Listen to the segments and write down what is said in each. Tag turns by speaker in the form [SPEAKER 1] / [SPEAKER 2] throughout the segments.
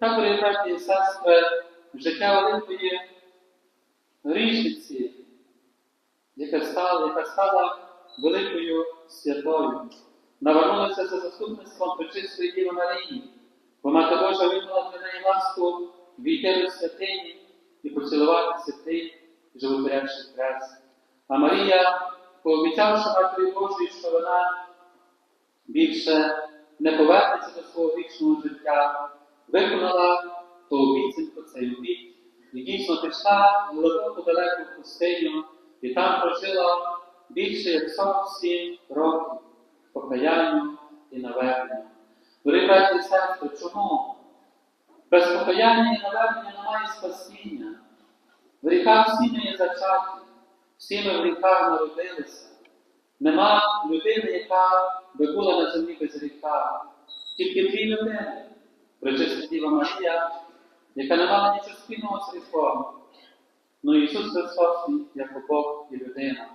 [SPEAKER 1] Так, дорогі браті і сестри, життя великої грішниці, яка стала, яка стала великою святою, навернулася за заступництвом Пречистої Діви Марії, бо Мати Божа вибрала для неї ласку війти до святині і поцілувати святий животворячий хрест. А Марія, пообіцявши Матері Божої, що вона більше не повернеться до свого вічного життя, виконала ту обіцянку, цей обід, і дійсно пішла глибоко далеко в пустиню, і там прожила більше як 47 років покаянню і наверненню. Дорогі браті і сестри, чому? Без покаяння і навернення немає спасіння. В гріхах всі ми є зачаті, всі ми в гріхах народилися. Нема людини, яка би була на землі без гріха. Тільки дві людини. Пречиста Діва Марія, яка не мала нічого спільного з гріхом. Ну Ісус Христос, як Бог і людина.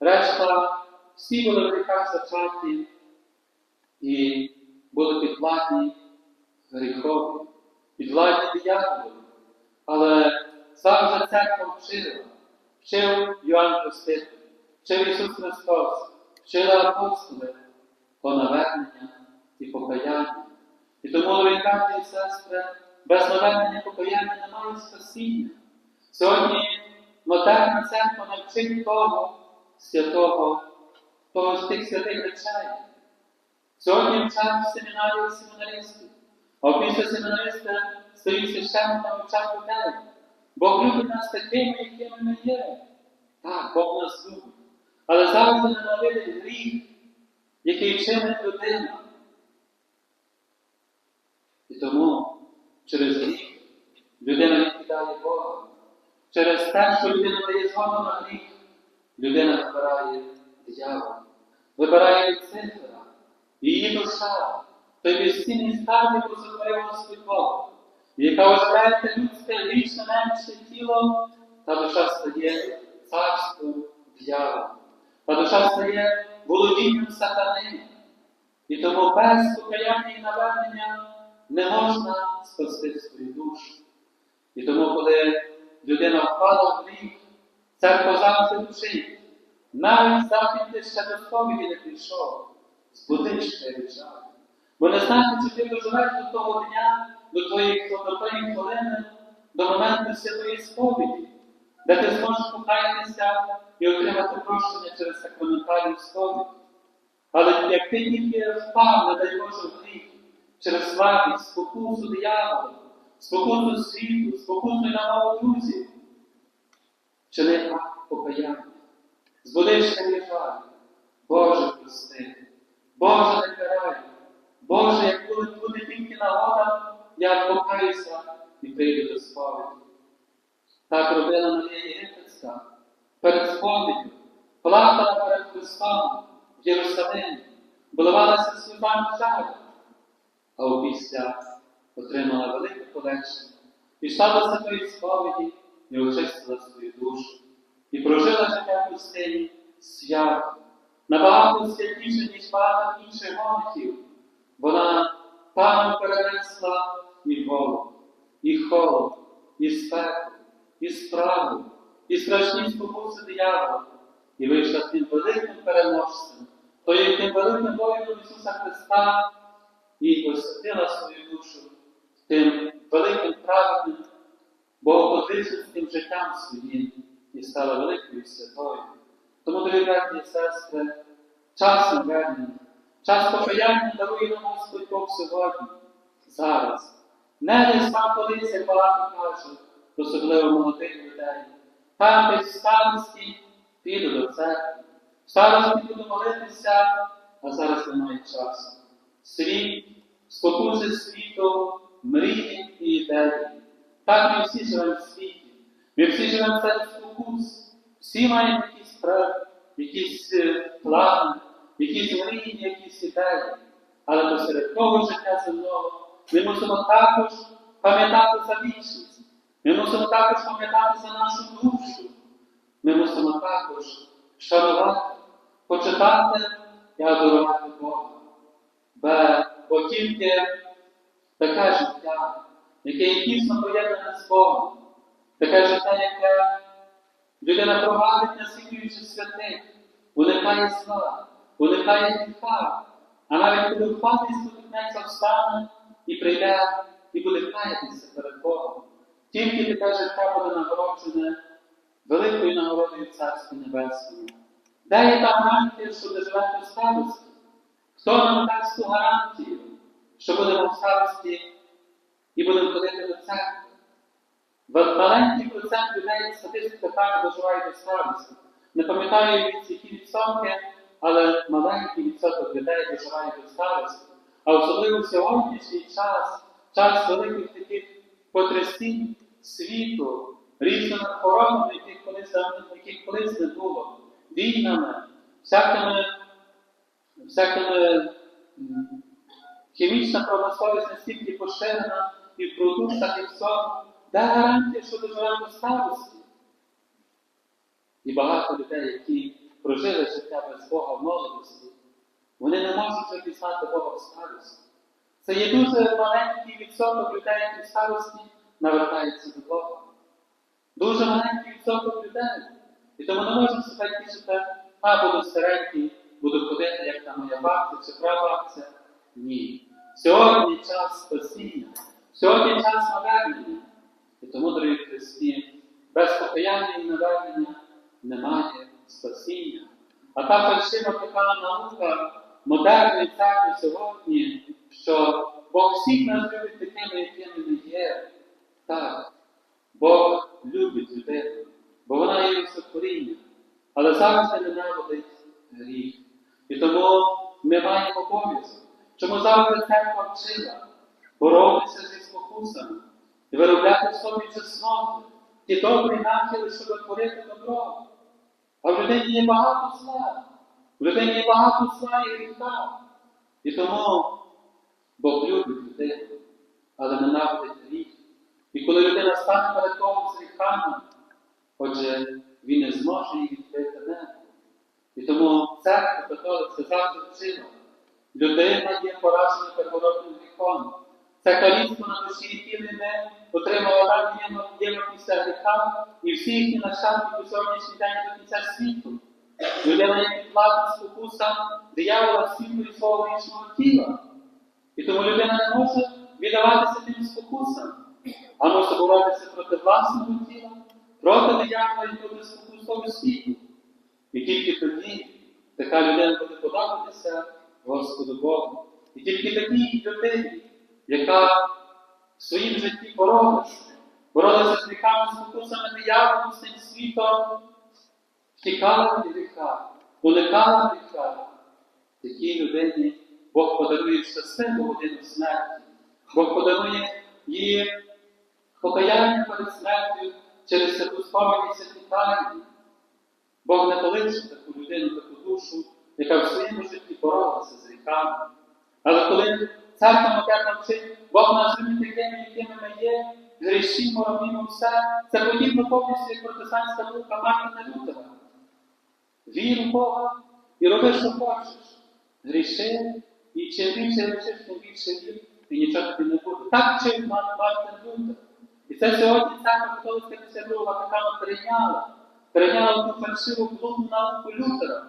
[SPEAKER 1] Решта, всі були в гріхах зачаті і були підвладні гріхові, підвладні дияволу. Але завжди церква вчила, вчив Йоанн Хреститель, вчив Ісус Христос, вчили апостоли про навернення і покаяння. І тому, дорогі браті і сестри, без навернення покаяння немає спасіння. Сьогодні модерна церква навчить того святого, того з тих святих речей. Сьогодні вчать в семінарії семінаристів, а після семінариста стоїть священниками вчать людей. Бог любить нас такими, якими ми є. Так, Бог нас любить. Але завжди ненавидить гріх, який чинить людина. Тому через гріх людина не кидає Бога. Через те, що людина дає згоду на гріх, людина вибирає диявола, вибирає Люцифера, її душа, той безцінний скарб, яку сотворив яка оживляє людське вічне менше тіло, та душа стає царством диявола. Та душа стає володінням сатани. І тому без покаяння і навернення не можна спасти свою душу. І тому, коли людина впала в гріх, церква завжди вчить, навіть завжди ще до сповіді не прийшов, збуди ще рішав. Бо не знати, чи ти доживеш до того дня, до твоєї твоєї хвилини, до моменту святої сповіді, де ти зможеш покаятися і отримати прощення через сакраментальну сповідь. Але як ти тільки впав, не дай Боже гріх, через слабість, спокусу диявола, спокусу світу, спокусу на мову друзів, вчини акт покаяння, збудишся не жаль, Боже прости, Боже не карай, Боже, як буде, буде тільки нагода, я покаюся і прийду до сповіді. Так робила Марія Єгипетська перед сповіддю, плакала перед Христом в Єрусалимі, виливалася сльозами жалю, а опісля отримала велике полегшення, пішла до святої сповіді і очистила свою душу, і прожила життя в пустині свято, набагато святіше, ніж багато інших гонків. Вона пану перенесла і голод, і холод, і спеку, і справу, і страшні спокуси диявола, і вийшла тим великим переможцем, то є тим великим воїном Ісуса Христа, і освятила свою душу тим великим праведним, богопотричницьким життям своїм і стала великою святою. Тому, дорогі браті і сестри, час навернення, час покаяння дарує нам Господь Бог сьогодні, зараз. Не десь там колись, як багато кажуть, особливо молодих людей. Там в старості піду до церкви, в старості буду молитися, а зараз немає часу. Світ, спокуси світу, мрії і ідеї. Так ми всі живемо в світі. Ми всі живемо серед спокус. Всі маємо якісь справи, якісь е, плани, якісь мрії, якісь ідеї. Але посеред того життя земного ми мусимо також пам'ятати за вічність. Ми мусимо також пам'ятати за нашу душу. Ми мусимо також шанувати, почитати і адорувати Бога. Бо тільки таке життя, яке є тісно поєднане з Богом, таке життя, яке людина провадить наслідуючи святих, уникає зла, уникає гріха, а навіть коли впадає, спотикнеться, встане і прийде, і буде каятися перед Богом. Тільки таке життя буде нагороджене великою нагородою Царстві Небесному. Де є та гарантія, що доживе до старості? Хто нам дасть ту гарантію, що будемо в старості і будемо ходити до церкви? Маленький процент людей статистика каже, доживає до старості. Не пам'ятаю які відсотки, але маленький відсоток людей доживає до старості. А особливо сьогоднішній час, час великих таких потрясінь світу, різними хворобами, яких колись, яких колись не було, війнами, всякими, всякими хімічна промисловість настільки поширена і в продуктах, і в всьому, де гарантія, що доживемо до старості. І багато людей, які прожили життя без Бога в молодості, вони не можуть вже Бога в старості. Це є дуже маленький відсоток людей, які в старості навертаються до Бога. Дуже маленький відсоток людей. І тому не можна себе тішити, а буду старенький, буду ходити, як там моя бабця чи прабабця. Ні. Сьогодні час спасіння, сьогодні час навернення. І тому, дорогі Христі, без покаяння і навернення немає спасіння. А та фальшива така наука модерної церкви сьогодні, що Бог всіх нас любить такими, якими ми є. Так, Бог любить людину, бо вона є сотворіння, але завжди ненавидить гріх. І тому ми маємо обов'язок. Чому завжди церква вчила боротися зі спокусами і виробляти в собі чесноти, ті добрі нахили, щоб творити добро. А в людині є багато зла, в людині є багато зла і гріха. І тому Бог любить людину, але ненавидить гріх. І коли людина стане перед Богом з гріхами, отже, він не зможе її відкрити небо. І тому церква католицька завжди вчила. Людина є поражена первородним гріхом. Це каліцтво на душі, яке не отримала Адам і Єва- Єва після гріха, і всі їхні нащадки по сьогоднішній день до кінця світу. Людина є підвладна спокусам диявола світу і свого вічного тіла. І тому людина не може віддаватися тим спокусам, а може боротися проти власного тіла, проти диявола і проти спокус світу. І тільки тоді така людина буде подобатися Господу Богу. І тільки такій людині, яка в своїм житті боролася, боролася з гріхами, спокусами цим світом, втікала від гріха, уникала гріха, такій людині Бог подарує щасливу годину смерті. Бог подарує їй покаяння перед смертю через таку сповідь святі. Бог не полишить таку людину, таку душу, яка в своєму житті боролася з гріхами. Але коли церква модерна вчить, Бог нас любить такими, якими ми є, грішимо, робимо все, це подібно повністю як протестантська наука Мартина Лютера. Вір у Бога і роби, що хочеш. Гріши, і чим більше грішиш, тим більше вір, і нічого тобі не буде. Так вчив Мар- Мартин Лютер. І це сьогодні церква католицька другого Ватикану перейняла. Перейняла ту фальшиву блудну науку Лютера.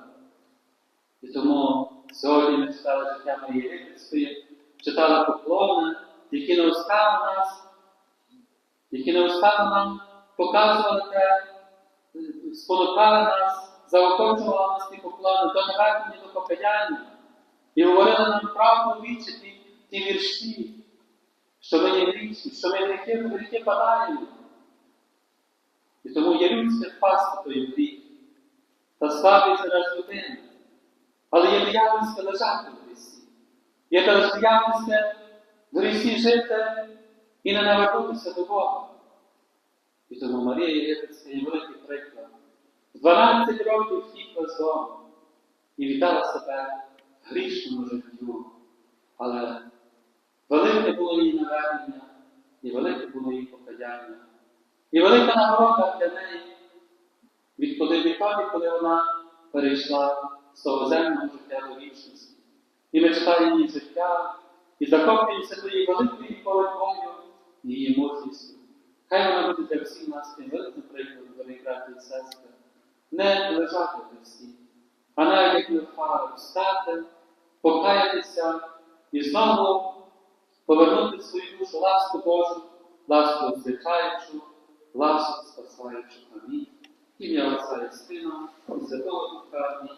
[SPEAKER 1] І тому сьогодні ми читали життя Марії Єгипетської, читали поклони, які не неустанно нас, які не неустанно нам показували те, спонукали нас, заохочували нас ті поклони, до навернення до покаяння. І говорили нам правду вічі ті, ті вірші, що ми є грішні, що ми гріхи, гріхи падаємо. І тому є людське впасти той гріх та славиться раз людини. Але є диявольське лежати в грісі. Є теж диявольське в грісі жити і не навернутися до Бога. І тому Марія Єгипетська є великий приклад. 12 років втікла з дому і віддала себе грішному життю. Але велике було її навернення, і велике було її покаяння. І велика нагорода для неї відходи відходи, коли вона перейшла з того земного життя до вічності. І ми її життя і захоплюємося до її великою боротьбою її мужністю. Хай вона буде для всіх нас тим великим прикладом, дорогі і сестри, не лежати в Христі, а навіть як ми впали, встати, покаятися і знову повернути свою душу ласку Божу, ласку звичаючу, ласку спасаючу. Амінь. Ім'я Отця і Сина, і Святого Духа. Амінь.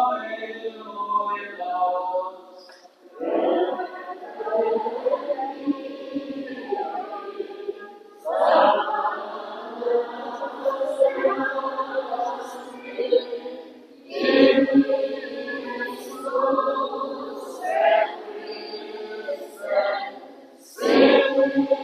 [SPEAKER 1] Thank you.